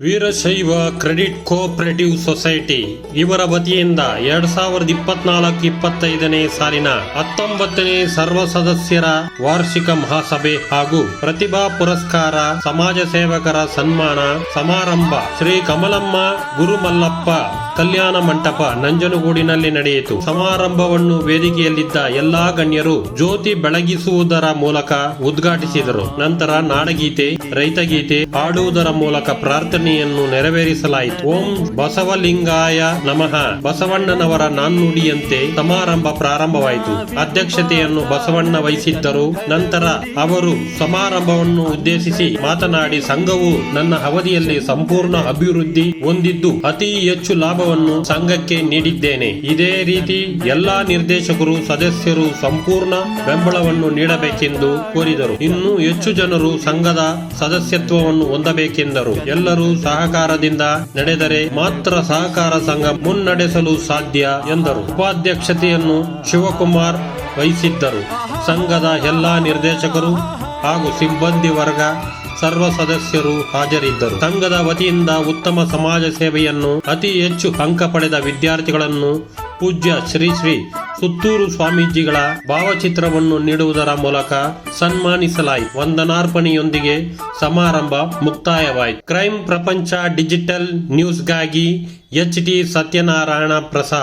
Veerashaiva credit cooperative society ಇವರ ವತಿಯಿಂದ ಎರಡ್ ಸಾವಿರದ ಇಪ್ಪತ್ನಾಲ್ಕು ಇಪ್ಪತ್ತೈದನೇ ಸಾಲಿನ ಹತ್ತೊಂಬತ್ತನೇ ಸರ್ವ ಸದಸ್ಯರ ವಾರ್ಷಿಕ ಮಹಾಸಭೆ ಹಾಗೂ ಪ್ರತಿಭಾ ಪುರಸ್ಕಾರ ಸಮಾಜ ಸೇವಕರ ಸನ್ಮಾನ ಸಮಾರಂಭ ಶ್ರೀ ಕಮಲಮ್ಮ ಗುರುಮಲ್ಲಪ್ಪ ಕಲ್ಯಾಣ ಮಂಟಪ ನಂಜನಗೂಡಿನಲ್ಲಿ ನಡೆಯಿತು. ಸಮಾರಂಭವನ್ನು ವೇದಿಕೆಯಲ್ಲಿದ್ದ ಎಲ್ಲಾ ಗಣ್ಯರು ಜ್ಯೋತಿ ಬೆಳಗಿಸುವುದರ ಮೂಲಕ ಉದ್ಘಾಟಿಸಿದರು. ನಂತರ ನಾಡಗೀತೆ, ರೈತಗೀತೆ ಹಾಡುವುದರ ಮೂಲಕ ಪ್ರಾರ್ಥನೆಯನ್ನು ನೆರವೇರಿಸಲಾಯಿತು. ಓಂ ಬಸವಲಿಂಗಾಯ ನಮಃ. ಬಸವಣ್ಣನವರ ನಾನ್ನುಡಿಯಂತೆ ಸಮಾರಂಭ ಪ್ರಾರಂಭವಾಯಿತು. ಅಧ್ಯಕ್ಷತೆಯನ್ನು ಬಸವಣ್ಣ ವಹಿಸಿದ್ದರು. ನಂತರ ಅವರು ಸಮಾರಂಭವನ್ನು ಉದ್ದೇಶಿಸಿ ಮಾತನಾಡಿ, ಸಂಘವು ನನ್ನ ಅವಧಿಯಲ್ಲಿ ಸಂಪೂರ್ಣ ಅಭಿವೃದ್ಧಿ ಹೊಂದಿದ್ದು ಅತಿ ಹೆಚ್ಚು ಲಾಭವನ್ನು ಸಂಘಕ್ಕೆ ನೀಡಿದ್ದೇನೆ. ಇದೇ ರೀತಿ ಎಲ್ಲಾ ನಿರ್ದೇಶಕರು, ಸದಸ್ಯರು ಸಂಪೂರ್ಣ ಬೆಂಬಲವನ್ನು ನೀಡಬೇಕೆಂದು ಕೋರಿದರು. ಇನ್ನು ಹೆಚ್ಚು ಜನರು ಸಂಘದ ಸದಸ್ಯತ್ವವನ್ನು ಹೊಂದಬೇಕೆಂದರು. ಎಲ್ಲರೂ ಸಹಕಾರದಿಂದ ನಡೆದರೆ ಮಾತ್ರ ಸಹಕಾರ ಸಂಘ ಮುನ್ನಡೆಸಲು ಸಾಧ್ಯ ಎಂದರು. ಉಪಾಧ್ಯಕ್ಷತೆಯನ್ನು ಶಿವಕುಮಾರ್ ವಹಿಸಿದ್ದರು. ಸಂಘದ ಎಲ್ಲಾ ನಿರ್ದೇಶಕರು ಹಾಗೂ ಸಿಬ್ಬಂದಿ ವರ್ಗ ಸರ್ವ ಸದಸ್ಯರು ಹಾಜರಿದ್ದರು. ಸಂಘದ ವತಿಯಿಂದ ಉತ್ತಮ ಸಮಾಜ ಸೇವೆಯನ್ನು ಅತಿ ಹೆಚ್ಚು ಅಂಕ ಪಡೆದ ವಿದ್ಯಾರ್ಥಿಗಳನ್ನು ಪೂಜ್ಯ ಶ್ರೀ ಶ್ರೀ ಸುತ್ತೂರು ಸ್ವಾಮೀಜಿಗಳ ಭಾವಚಿತ್ರವನ್ನು ನೀಡುವುದರ ಮೂಲಕ ಸನ್ಮಾನಿಸಲಾಯಿತು. ವಂದನಾರ್ಪಣೆಯೊಂದಿಗೆ ಸಮಾರಂಭ ಮುಕ್ತಾಯವಾಯಿತು. ಕ್ರೈಮ್ ಪ್ರಪಂಚ ಡಿಜಿಟಲ್ ನ್ಯೂಸ್ಗಾಗಿ ಎಚ್ ಟಿ ಸತ್ಯನಾರಾಯಣ ಪ್ರಸಾದ್